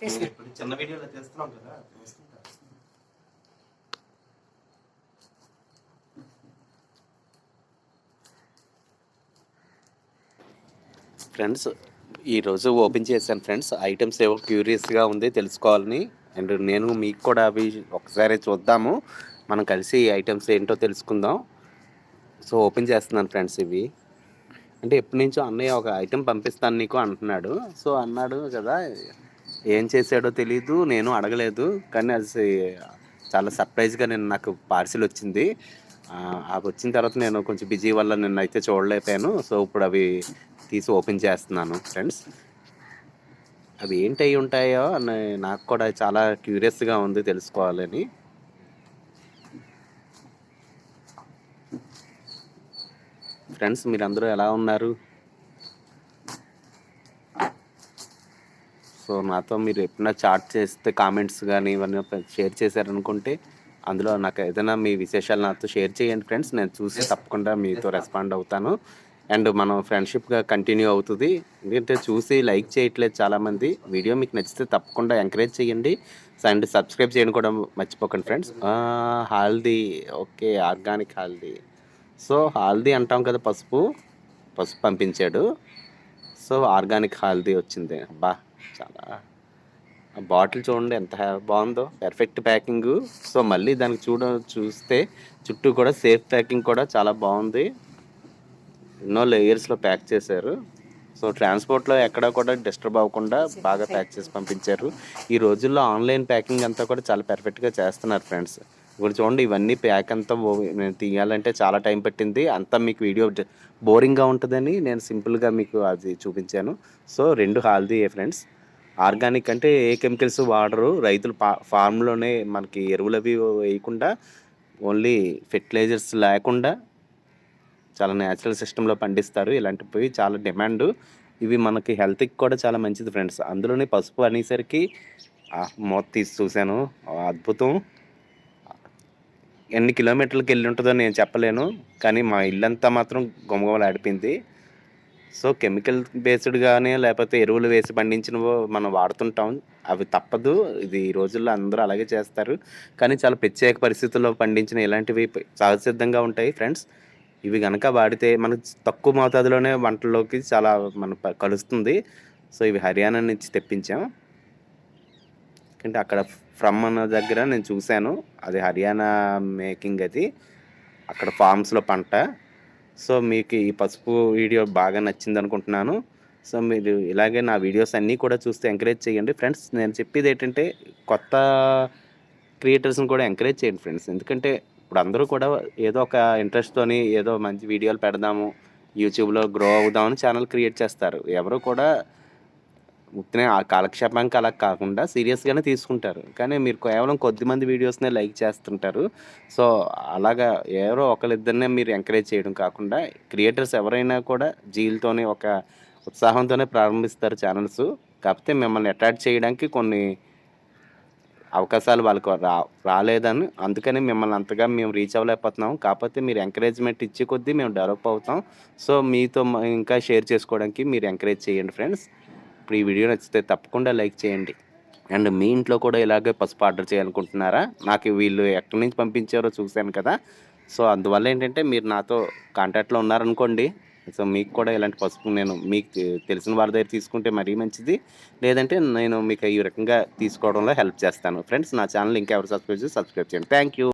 ఇప్పుడు చిన్న వీడియోలో చేస్తున్నాం కదా. ఫ్రెండ్స్ ఈరోజు ఓపెన్ చేశాను ఫ్రెండ్స్ ఐటమ్స్ ఏవో క్యూరియస్గా ఉంది తెలుసుకోవాలని. అండ్ నేను మీకు కూడా అవి ఒకసారి చూద్దాము. మనం కలిసి ఈ ఐటమ్స్ ఏంటో తెలుసుకుందాం. సో ఓపెన్ చేస్తున్నాను ఫ్రెండ్స్ ఇవి. అంటే ఎప్పటి నుంచో అన్నయ్య ఒక ఐటెం పంపిస్తాను నీకు అంటున్నాడు. సో అన్నాడు కదా ఏం చేశాడో తెలియదు నేను అడగలేదు. కానీ అది చాలా సర్ప్రైజ్గా నేను నాకు పార్సిల్ వచ్చింది. అవి వచ్చిన తర్వాత నేను కొంచెం బిజీ వల్ల నిన్న అయితే చూడలేకపోయాను. సో ఇప్పుడు అవి తీసి ఓపెన్ చేస్తున్నాను ఫ్రెండ్స్. అవి ఏంటి అయి ఉంటాయో అని నాకు కూడా చాలా క్యూరియస్గా ఉంది తెలుసుకోవాలని. ఫ్రెండ్స్ మీరందరూ ఎలా ఉన్నారు? సో నాతో మీరు ఎప్పుడైనా చాట్ చేస్తే కామెంట్స్ కానీ ఇవన్నీ షేర్ చేశారనుకుంటే అందులో నాకు ఏదైనా మీ విశేషాలు నాతో షేర్ చేయండి ఫ్రెండ్స్ నేను చూసి తప్పకుండా మీతో రెస్పాండ్ అవుతాను. అండ్ మనం ఫ్రెండ్షిప్గా కంటిన్యూ అవుతుంది. ఎందుకంటే చూసి లైక్ చేయట్లేదు చాలామంది. వీడియో మీకు నచ్చితే తప్పకుండా ఎంకరేజ్ చేయండి. అండ్ సబ్స్క్రైబ్ చేయడం కూడా మర్చిపోకండి friends haldi. Okay organic haldi. So haldi అంటాం కదా పసుపు. పసుపు పంపించాడు. సో ఆర్గానిక్ హాల్దీ వచ్చింది. బా చాలా. ఆ బాటిల్ చూడండి ఎంత బాగుందో. పర్ఫెక్ట్ ప్యాకింగ్ సో మళ్ళీ దానికి చూడ చూస్తే చుట్టూ కూడా సేఫ్ ప్యాకింగ్ కూడా చాలా బాగుంది. ఎన్నో లేయర్స్లో ప్యాక్ చేశారు. సో ట్రాన్స్పోర్ట్లో ఎక్కడ కూడా డిస్టర్బ్ అవ్వకుండా బాగా ప్యాక్ చేసి పంపించారు. ఈ రోజుల్లో ఆన్లైన్ ప్యాకింగ్ అంతా కూడా చాలా పర్ఫెక్ట్గా చేస్తున్నారు ఫ్రెండ్స్ ఇప్పుడు చూడండి ఇవన్నీ ప్యాక్ అంతా నేను తీయాలంటే చాలా టైం పట్టింది. అంతా మీకు వీడియో బోరింగ్గా ఉంటుందని నేను సింపుల్గా మీకు అది చూపించాను. సో రెండు హాల్దీ ఫ్రెండ్స్ ఆర్గానిక్ అంటే ఏ కెమికల్స్ వాడరు. రైతులు పా ఫార్మ్లోనే మనకి ఎరువులు అవి వేయకుండా ఓన్లీ ఫెర్టిలైజర్స్ లేకుండా చాలా న్యాచురల్ సిస్టంలో పండిస్తారు. ఇలాంటివి చాలా డిమాండ్ ఇవి మనకి హెల్త్కి కూడా చాలా మంచిది ఫ్రెండ్స్ అందులోనే పసుపు అనేసరికి మోత మూత తీసి చూశాను. అద్భుతం. ఎన్ని కిలోమీటర్లకు వెళ్ళి ఉంటుందో నేను చెప్పలేను కానీ మా ఇల్లంతా మాత్రం గుమగుమలాడిపోయింది సో కెమికల్ బేస్డ్గానే లేకపోతే ఎరువులు వేసి పండించినవో మనం వాడుతుంటాం. అవి తప్పదు. ఇది ఈ రోజుల్లో అందరూ అలాగే చేస్తారు. కానీ చాలా ప్రత్యేక పరిస్థితుల్లో పండించిన ఇలాంటివి సహజసిద్ధంగా ఉంటాయి ఫ్రెండ్స్. ఇవి కనుక వాడితే మనకు తక్కువ మోతాదులోనే వంటల్లోకి చాలా మన ప- కలుస్తుంది. సో ఇవి హర్యానా నుంచి తెప్పించాం. అంటే అక్కడ ఫ్రమ్ అన్న దగ్గర నేను చూశాను. అది హర్యానా మేకింగ్ అది. అక్కడ ఫార్మ్స్లో పంట. సో మీకు ఈ పసుపు వీడియో బాగా నచ్చింది అనుకుంటున్నాను. సో మీరు ఇలాగే నా వీడియోస్ అన్నీ కూడా చూస్తే ఎంకరేజ్ చేయండి. ఫ్రెండ్స్ నేను చెప్పేది ఏంటంటే కొత్త క్రియేటర్స్ని కూడా ఎంకరేజ్ చేయండి ఫ్రెండ్స్. ఎందుకంటే ఇప్పుడు అందరూ కూడా ఏదో ఒక ఇంట్రెస్ట్తోని ఏదో మంచి వీడియోలు పెడదాము. యూట్యూబ్లో గ్రో అవుదామని ఛానల్ క్రియేట్ చేస్తారు. ఎవరు కూడా ఉత్తినే ఆ కాలక్షేపానికి అలా కాకుండా సీరియస్గానే తీసుకుంటారు. కానీ మీరు కేవలం కొద్ది మంది వీడియోస్నే లైక్ చేస్తుంటారు. సో అలాగా ఎవరో ఒకరిద్దరినే మీరు ఎంకరేజ్ చేయడం కాకుండా క్రియేటర్స్ ఎవరైనా కూడా జీలతోనే ఒక ఉత్సాహంతోనే ప్రారంభిస్తారు ఛానల్స్. కాకపోతే మిమ్మల్ని అట్రాక్ట్ చేయడానికి కొన్ని అవకాశాలు వాళ్ళకు రా రాలేదని అందుకని మిమ్మల్ని అంతగా మేము రీచ్ అవ్వలేకపోతున్నాం. కాకపోతే మీరు ఎంకరేజ్మెంట్ ఇచ్చే కొద్దీ మేము డెవలప్ అవుతాం. సో మీతో ఇంకా షేర్ చేసుకోవడానికి మీరు ఎంకరేజ్ చేయండి ఫ్రెండ్స్. ఇప్పుడు ఈ వీడియో నచ్చితే తప్పకుండా లైక్ చేయండి. అండ్ మీ ఇంట్లో కూడా ఇలాగే పసుపు ఆర్డర్ చేయాలనుకుంటున్నారా? నాకు వీళ్ళు ఎక్కడి నుంచి పంపించారో చూశాను కదా. సో అందువల్ల ఏంటంటే మీరు నాతో కాంటాక్ట్లో ఉన్నారనుకోండి. సో మీకు కూడా ఇలాంటి పసుపు నేను మీకు తెలిసిన వారి దగ్గర తీసుకుంటే మరీ మంచిది. లేదంటే నేను మీకు ఈ రకంగా తీసుకోవడంలో హెల్ప్ చేస్తాను. ఫ్రెండ్స్ నా ఛానల్ ఇంకెవరు సబ్స్క్రైబ్ చేసి సబ్స్క్రైబ్ చేయండి. Thank you.